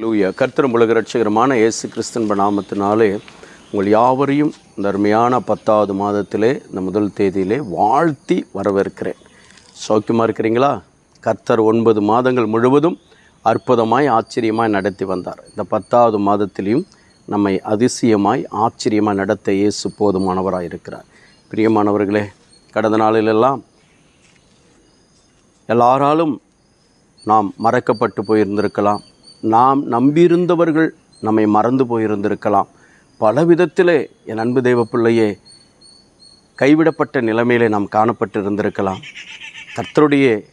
லூயா கர்த்தரும் உலக ரட்சகரமான இயேசு கிறிஸ்தன்ப நாமத்தினாலே உங்கள் யாவரையும் இந்த அருமையான பத்தாவது மாதத்திலே இந்த முதல் தேதியிலே வாழ்த்தி வரவேற்கிறேன். சௌக்கியமாக இருக்கிறீங்களா? கர்த்தர் ஒன்பது மாதங்கள் முழுவதும் அற்புதமாய் ஆச்சரியமாய் நடத்தி வந்தார். இந்த பத்தாவது மாதத்திலையும் நம்மை அதிசயமாய் ஆச்சரியமாய் நடத்த இயேசு போதுமானவராக இருக்கிறார். பிரியமானவர்களே கடந்த நாளிலெல்லாம் எல்லாராலும் நாம் மறக்கப்பட்டு போயிருந்திருக்கலாம். நாம் நம்பியிருந்தவர்கள் நம்மை மறந்து போயிருந்திருக்கலாம். பல விதத்திலே என் அன்பு தெய்வ பிள்ளையே கைவிடப்பட்ட நிலைமையிலே நாம் காணப்பட்டு இருந்திருக்கலாம் கர்த்தருடைய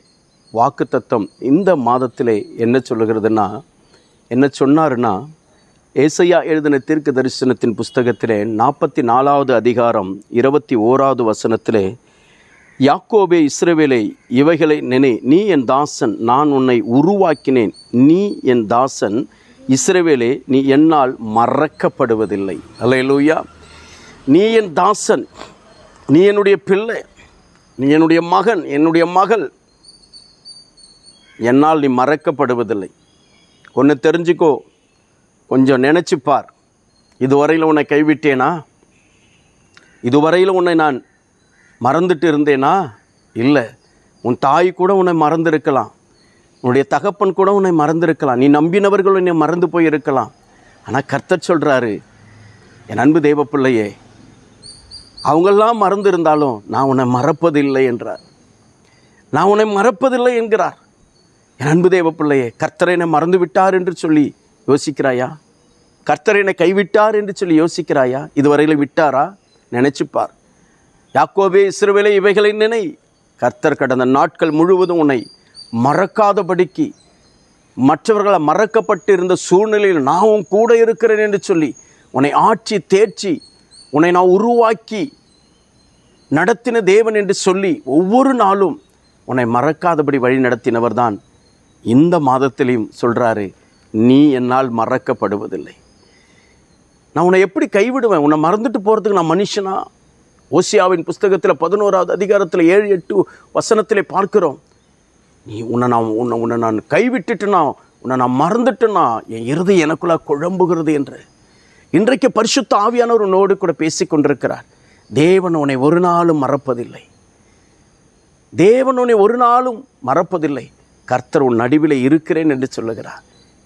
வாக்குத்தத்தம் இந்த மாதத்திலே என்ன சொல்லுகிறதுன்னா என்ன சொன்னாருன்னா ஏசையா எழுதின தீர்க்க தரிசனத்தின் புஸ்தகத்திலே நாற்பத்தி நாலாவது அதிகாரம் இருபத்தி ஓராவது வசனத்திலே யாக்கோபே இஸ்ரவேலை இவைகளை நினை நீ என் தாசன் நான் உன்னை உருவாக்கினேன். நீ என் தாசன் இஸ்ரவேலே நீ என்னால் மறக்கப்படுவதில்லை. அலையலூயா நீ என் தாசன் நீ என்னுடைய பிள்ளை நீ என்னுடைய மகன் என்னுடைய மகள். என்னால் நீ மறக்கப்படுவதில்லை. ஒன்று தெரிஞ்சுக்கோ கொஞ்சம் நினச்சி பார் இதுவரையில் உன்னை கைவிட்டேனா? இதுவரையில் உன்னை நான் மறந்துட்டு இருந்தேனா இல்லை. உன் தாய் கூட உன்னை மறந்திருக்கலாம். உன்னுடைய தகப்பன் கூட உன்னை மறந்திருக்கலாம். நீ நம்பினவர்கள் உன்னை மறந்து போயிருக்கலாம். ஆனால் கர்த்தர் சொல்கிறாரு என் அன்பு தெய்வ பிள்ளையே அவங்கெல்லாம் மறந்திருந்தாலும் நான் உன்னை மறப்பதில்லை என்றார். நான் உன்னை மறப்பதில்லை என்கிறார். என் அன்பு தேவ பிள்ளையே என்னை மறந்து விட்டார் என்று சொல்லி யோசிக்கிறாயா? கர்த்தர் என்னை கைவிட்டார் என்று சொல்லி யோசிக்கிறாயா? இதுவரையில் விட்டாரா? நினச்சிப்பார். யாக்கோபே இஸ்ரவேலே இவைகளை நினை. கர்த்தர் கடந்த நாட்கள் முழுவதும் உன்னை மறக்காதபடிக்கு மற்றவர்களை மறக்கப்பட்டிருந்த சூழ்நிலையில் நான் உன் கூட இருக்கிறேன் என்று சொல்லி உன்னை ஆட்சி தேர்ச்சி உன்னை நான் உருவாக்கி நடத்தின தேவன் என்று சொல்லி ஒவ்வொரு நாளும் உன்னை மறக்காதபடி வழி நடத்தினவர் தான் இந்த மாதத்திலையும் சொல்கிறாரு நீ என்னால் மறக்கப்படுவதில்லை. நான் உன்னை எப்படி கைவிடுவேன்? உன்னை மறந்துட்டு போகிறதுக்கு நான் மனுஷனா? ஓசியாவின் புஸ்தகத்தில் பதினோராவது அதிகாரத்தில் ஏழு எட்டு வசனத்தில் பார்க்கிறோம். நீ உன்னை நான் உன்னை உன்னை நான் கைவிட்டுட்டுனா உன்னை நான் மறந்துட்டேன்னா என் இறுதி எனக்குள்ள குழம்புகிறது என்று. இன்றைக்கு பரிசுத்த ஆவியானவர் உன்னோடு கூட பேசி கொண்டிருக்கிறார். தேவன் உன்னை ஒரு நாளும் மறப்பதில்லை. தேவன் உன்னை ஒரு நாளும் மறப்பதில்லை. கர்த்தர் உன் நடுவில் இருக்கிறேன் என்று சொல்லுகிறார்.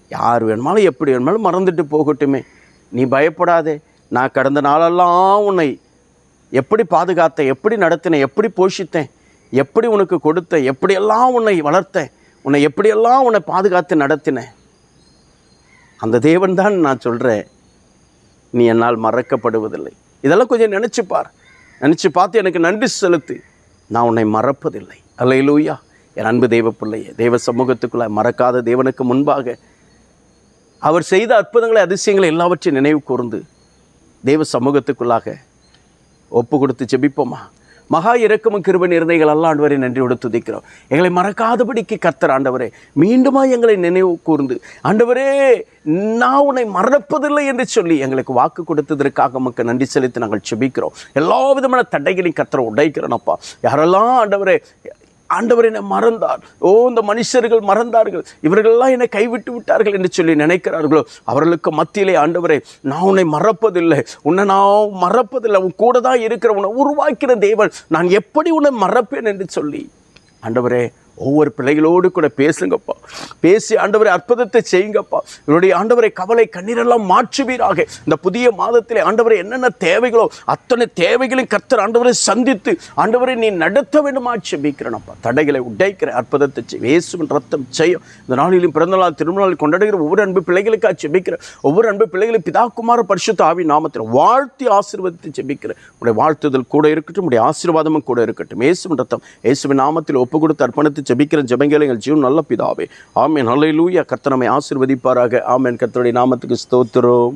யார் வேணுமாலும் எப்படி வேணுமாலும் மறந்துட்டு போகட்டுமே. நீ பயப்படாதே. நான் கடந்த நாளெல்லாம் உன்னை எப்படி பாதுகாத்தேன்? எப்படி நடத்தினேன்? எப்படி போஷித்தேன்? எப்படி உனக்கு கொடுத்தேன்? எப்படியெல்லாம் உன்னை வளர்த்தேன்? உன்னை எப்படியெல்லாம் உன்னை பாதுகாத்து நடத்தினேன்? அந்த தேவன் தான் நான் சொல்கிறேன் நீ என்னால் மறக்கப்படுவதில்லை. இதெல்லாம் கொஞ்சம் நினச்சி பார். நினச்சி பார்த்து எனக்கு நன்றி செலுத்து. நான் உன்னை மறப்பதில்லை. அல்லையிலூயா என் அன்பு தெய்வ பிள்ளையே தெய்வ சமூகத்துக்குள்ளே மறக்காத தேவனுக்கு முன்பாக அவர் செய்த அற்புதங்களை அதிசயங்களை எல்லாவற்றையும் நினைவு கூர்ந்து தெய்வ சமூகத்துக்குள்ளாக ஒப்பு கொடுத்து ஜெபிப்போமா? மகா இறக்கமும் கிருபன் நிர்ணயங்கள் எல்லாம் ஆண்டவரை நன்றியோடு துதிக்கிறோம். எங்களை மறக்காதபடிக்கு கத்தர் ஆண்டவரே மீண்டுமா எங்களை நினைவு கூர்ந்து ஆண்டவரே நான் உன்னை மறப்பதில்லை என்று சொல்லி எங்களுக்கு வாக்கு கொடுத்ததற்காக மக்கள் நன்றி செலுத்தி நாங்கள் செபிக்கிறோம் எல்லா விதமான தடைகளையும் கர்த்தரை உடைக்கிறோம் யாரெல்லாம் ஆண்டவரே ஆண்டவர் என்னை மறந்தார். ஓ இந்த மனுஷர்கள் மறந்தார்கள். இவர்களெல்லாம் என்னை கைவிட்டு விட்டார்கள் என்று சொல்லி நினைக்கிறார்களோ அவர்களுக்கு மத்தியிலே ஆண்டவரே நான் உன்னை மறப்பதில்லை. உன்னை நான் மறப்பதில்லை. உன் கூட தான் இருக்கிற உன்னை உருவாக்கிற தேவன். நான் எப்படி உன்னை மறப்பேன் என்று சொல்லி. ஆண்டவரே ஒவ்வொரு பிள்ளைகளோடு கூட பேசுங்கப்பா. பேசி ஆண்டவரை அற்புதத்தை செய்யுங்கப்பா. இவருடைய ஆண்டவரை கவலை கண்ணீரெல்லாம் மாற்றுவீராக. இந்த புதிய மாதத்தில் ஆண்டவரை என்னென்ன தேவைகளோ அத்தனை தேவைகளையும் கர்த்தர் ஆண்டவரை சந்தித்து ஆண்டவரை நீ நடத்த வேண்டுமா செபிக்கிறனப்பா. தடைகளை உடைக்கிற அற்புதத்தை செய். இயேசுவின் ரத்தம் செய்யும் இந்த நாளிலும் பிறந்த நாள் திருமணம் கொண்டாடுகிற ஒவ்வொரு அன்பு பிள்ளைகளுக்காக செபிக்கிற ஒவ்வொரு அன்பு பிள்ளைகளும் பிதாக்குமார பரிசுத்த ஆவி நாமத்தில் வாழ்த்தி ஆசீர்வதித்து செபிக்கிற உடைய வாழ்த்துதல் கூட இருக்கட்டும் உடைய ஆசீர்வாதமும் கூட இருக்கட்டும். இயேசுவின் ரத்தம் இயேசுவின் நாமத்தில் ஒப்பு கொடுத்து அர்ப்பணித்து ஜெபிக்கிற ஜெபங்களை எங்கள் ஜீவன் நல்ல பிதாவே. ஆமேன். நல்ல லூயா கத்தனமை ஆசிர்வதிப்பாராக. ஆமேன். கர்த்தருடைய நாமத்துக்கு ஸ்தோத்திரம்.